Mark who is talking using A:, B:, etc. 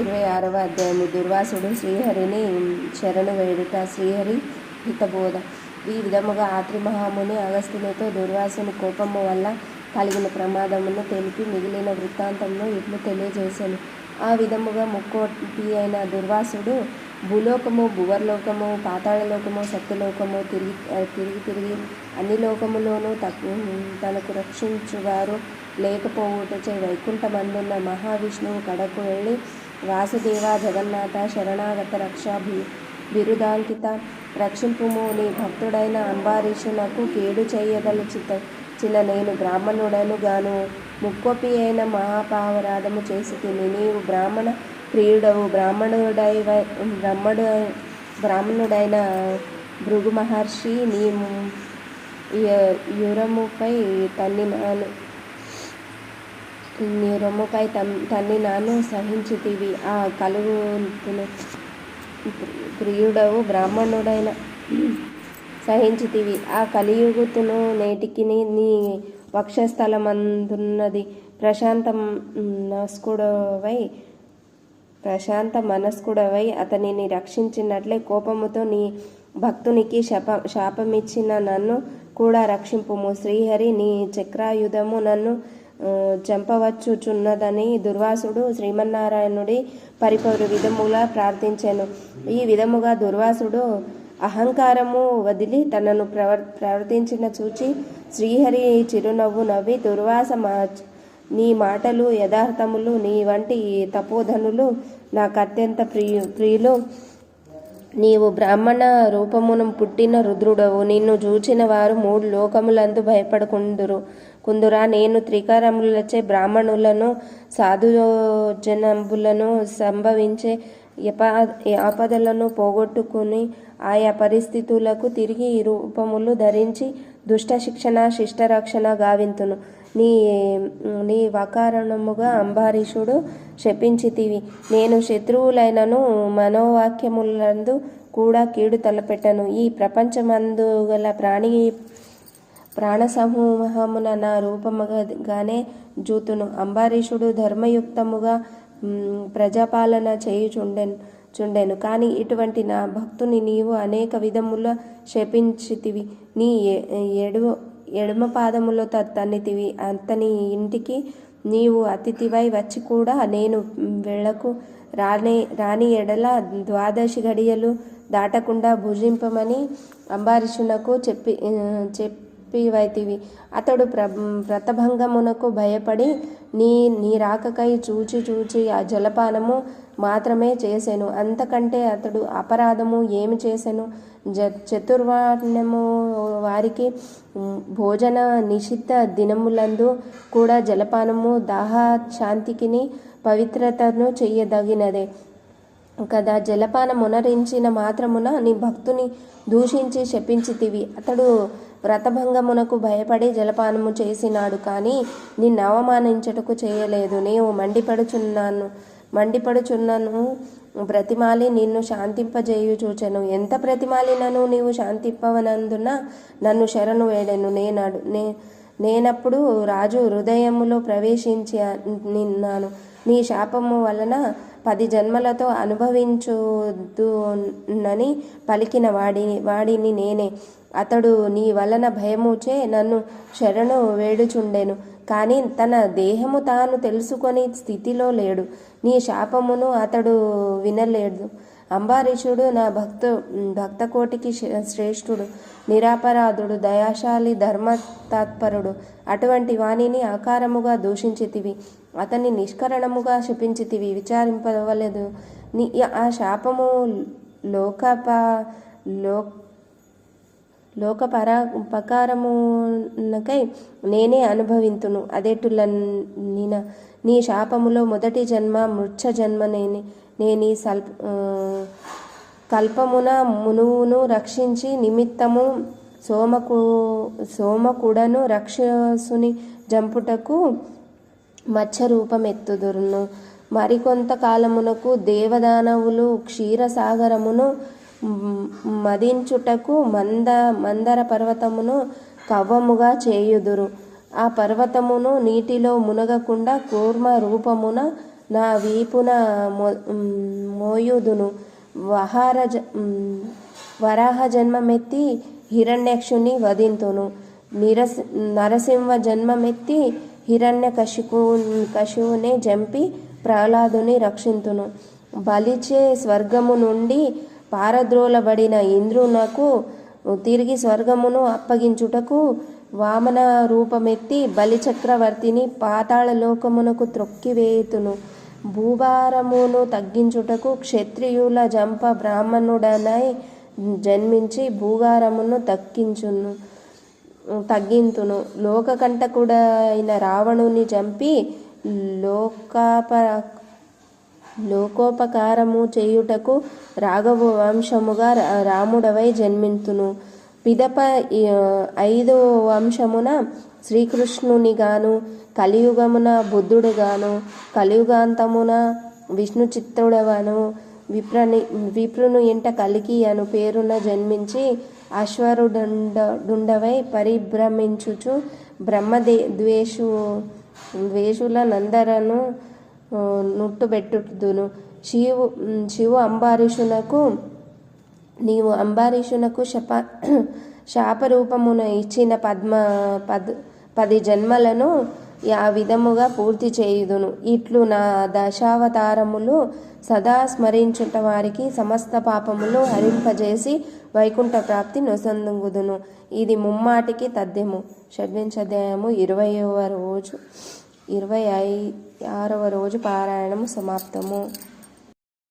A: ఇరవై ఆరవ అధ్యాయము. దుర్వాసుడు శ్రీహరిని శరణు వేడుట శ్రీహరి హితబోధ. ఈ విధముగా ఆత్రి మహాముని అగస్త్యునితో దుర్వాసుని కోపము వల్ల కలిగిన ప్రమాదమును తెలిపి మిగిలిన వృత్తాంతంలో ఇట్లు తెలియజేశాను ఆ విధముగా ముక్కోటి అయిన దుర్వాసుడు భూలోకము భువర్లోకము పాతాళలోకము సత్యలోకము తిరిగి తిరిగి తిరిగి అన్ని లోకములోనూ తక్కు తనకు రక్షించువారు లేకపోవుటచే వైకుంఠమందున్న మహావిష్ణువు కడకు వెళ్ళి వాసుదేవ జగన్నాథ శరణాగత రక్షా బి బిరుదాంకిత రక్షింపుము నీ భక్తుడైన అంబారీషునకు కేడు చేయదలుచిత చిన నేను బ్రాహ్మణుడను గాను. ముక్కొపి అయిన మహాపావరాధము చేసి తిని నీవు బ్రాహ్మణ ప్రియుడవు. బ్రాహ్మణుడై బ్రహ్మడు బ్రాహ్మణుడైన భృగు మహర్షి నీ యురముపై య- యురముపై నీ రొమ్ముపై తన్ తన్ని నాను సహించితివి. ఆ కలుగు ప్రియుడవు బ్రాహ్మణుడైన సహించితివి. ఆ కలియుగుతును నేటికి నీ వక్షస్థలమందున్నది. ప్రశాంత మనస్కుడవై ప్రశాంత మనస్కుడవై అతనిని రక్షించినట్లే కోపముతో నీ భక్తునికి శప శాపమిచ్చిన నన్ను కూడా రక్షింపుము. శ్రీహరి నీ చక్రాయుధము నన్ను చంపవచ్చుచున్నదని దుర్వాసుడు శ్రీమన్నారాయణుడి పరిపరు విధముగా ప్రార్థించాను. ఈ విధముగా దుర్వాసుడు అహంకారము వదిలి తనను ప్రవర్ ప్రవర్తించిన చూచి శ్రీహరి చిరునవ్వు నవ్వి దుర్వాస మా నీ మాటలు యథార్థములు నీ వంటి తపోధనులు నాకు అత్యంత ప్రియ ప్రియులు. నీవు బ్రాహ్మణ రూపమును పుట్టిన రుద్రుడవు. నిన్ను చూచిన వారు మూడు లోకములందు భయపడుకుందురు. కుందురా నేను త్రికారములచే బ్రాహ్మణులను సాధుజనంబులను సంభవించే యపా ఆపదలను పోగొట్టుకుని ఆయా పరిస్థితులకు తిరిగి ఈ రూపములు ధరించి దుష్ట శిక్షణ శిష్టరక్షణ గావింతును. నీ నీ వకారణముగా అంబారీషుడు శపించితివి. నేను శత్రువులైనను మనోవాక్యములందు కూడా కీడు తలపెట్టను. ఈ ప్రపంచమందు గల ప్రాణి ప్రాణ సమూహమున నా రూపముగానే జూతును. అంబారీషుడు ధర్మయుక్తముగా ప్రజాపాలన చేయుచుండెను. చుండెను. కానీ ఇటువంటి నా భక్తుని నీవు అనేక విధముల శపించితివి. నీ ఎడు ఎడమ పాదములో తన్నితివి. అతని ఇంటికి నీవు అతిథివై వచ్చి కూడా నేను వెళ్ళకు రానే రాని ఎడల ద్వాదశి గడియలు దాటకుండా భుజింపమని అంబారీషునకు చెప్పి చెప్ చెప్పివైతివి అతడు ప్ర వ్రతభంగమునకు భయపడి నీ నీ రాకకై చూచి చూచి ఆ జలపానము మాత్రమే చేసెను. అంతకంటే అతడు అపరాధము ఏమి చేసెను? జ చతుర్వర్ణము వారికి భోజన నిషిద్ధ దినములందు కూడా జలపానము దాహ శాంతికిని పవిత్రతను చెయ్యదగినదే. కదా జలపానమునరించిన మాత్రమున నీ భక్తుని దూషించి శపించితివి. అతడు వ్రతభంగమునకు భయపడి జలపానము చేసినాడు కానీ నిన్ను అవమానించటకు చేయలేదు. నీవు మండిపడుచున్నాను మండిపడుచున్నను. బ్రతిమాలి నిన్ను శాంతింపజేయు చూచెను ఎంత బ్రతిమాలినను నీవు శాంతింపవనందున నన్ను శరణు వేడెను. నేనాడు నే నేనప్పుడు రాజు హృదయములో ప్రవేశించి నిన్నాను. నీ శాపము వలన పది జన్మలతో అనుభవించుదునని పలికిన వాడిని వాడిని నేనే. అతడు నీ వలన భయముచే నన్ను శరణు వేడుచుండెను. కానీ తన దేహము తాను తెలుసుకొని స్థితిలో లేడు. నీ శాపమును అతడు వినలేడు అంబారీషుడు నా భక్తు భక్తకోటికి శ్రే- శ్రేష్ఠుడు నిరాపరాధుడు దయాశాలి ధర్మ తాత్పరుడు అటువంటి వాణిని ఆకారముగా దూషించితివి. అతన్ని నిష్కరణముగా శపించితివి విచారింపవలేదు. నీ ఆ శాపము లోకప లో లోకపరా ఉపకారమునకై నేనే అనుభవింతును. అదేటుల నిన నీ శాపములో మొదటి జన్మ మృచ్ఛ జన్మ నేని నేని సల్ప కల్పమున మునువును రక్షించి నిమిత్తము సోమకు సోమకుడను రక్షసుని జంపుటకు మత్స్యరూపమెత్తుదురును మరికొంత కాలమునకు దేవదానవులు క్షీరసాగరమును మదించుటకు మంద మందర పర్వతమును కవ్వముగా చేయుదురు. ఆ పర్వతమును నీటిలో మునగకుండా కూర్మ రూపమున నా వీపున మోయుదును. వహార జ- వరాహ జన్మమెత్తి హిరణ్యక్షుని వధింతును. నిరసి నరసింహ జన్మమెత్తి హిరణ్య కశికు కశువునే జంపి ప్రహ్లాదుని రక్షింతును. బలిచే స్వర్గము నుండి పారద్రోలబడిన ఇంద్రునకు తిరిగి స్వర్గమును అప్పగించుటకు వామన రూపమెత్తి బలి చక్రవర్తిని పాతాళ లోకమునకు త్రొక్కివేయుతును. భూభారమును తగ్గించుటకు క్షత్రియుల జంప బ్రాహ్మణుడనై జన్మించి భూగారమును తగ్గించును. తగ్గింతును. లోకకంటకుడైన రావణుని చంపి లోకాప లోకోపకారము చేయుటకు రాఘవ వంశముగా రా- రాముడవై జన్మింతును. పిదప ఐదో వంశమున శ్రీకృష్ణునిగాను కలియుగమున బుద్ధుడుగాను కలియుగాంతమున విష్ణు చిత్తుడవను విప్రని విప్రును ఇంట కలికి అను పేరున జన్మించి అశ్వరుడుండ డుండవై పరిభ్రమించుచు బ్రహ్మదే ద్వేషు ద్వేషుల నందరను నుట్టుబెట్టుదును. శివు శివు అంబారీషునకు నీవు అంబారీషునకు శప శాపరూపమున ఇచ్చిన పద్మ పద్ పది జన్మలను ఆ విధముగా పూర్తి చేయుదును. ఇట్లు నా దశావతారములు సదా స్మరించుట వారికి సమస్త పాపములు హరింపజేసి వైకుంఠ ప్రాప్తి నొసందుగుదును. ఇది ముమ్మాటికి తథ్యము. షడ్వింశాధ్యాయము ఇరవయవ రోజు ఇరవై ఐ ఆరవ రోజు పారాయణము సమాప్తము.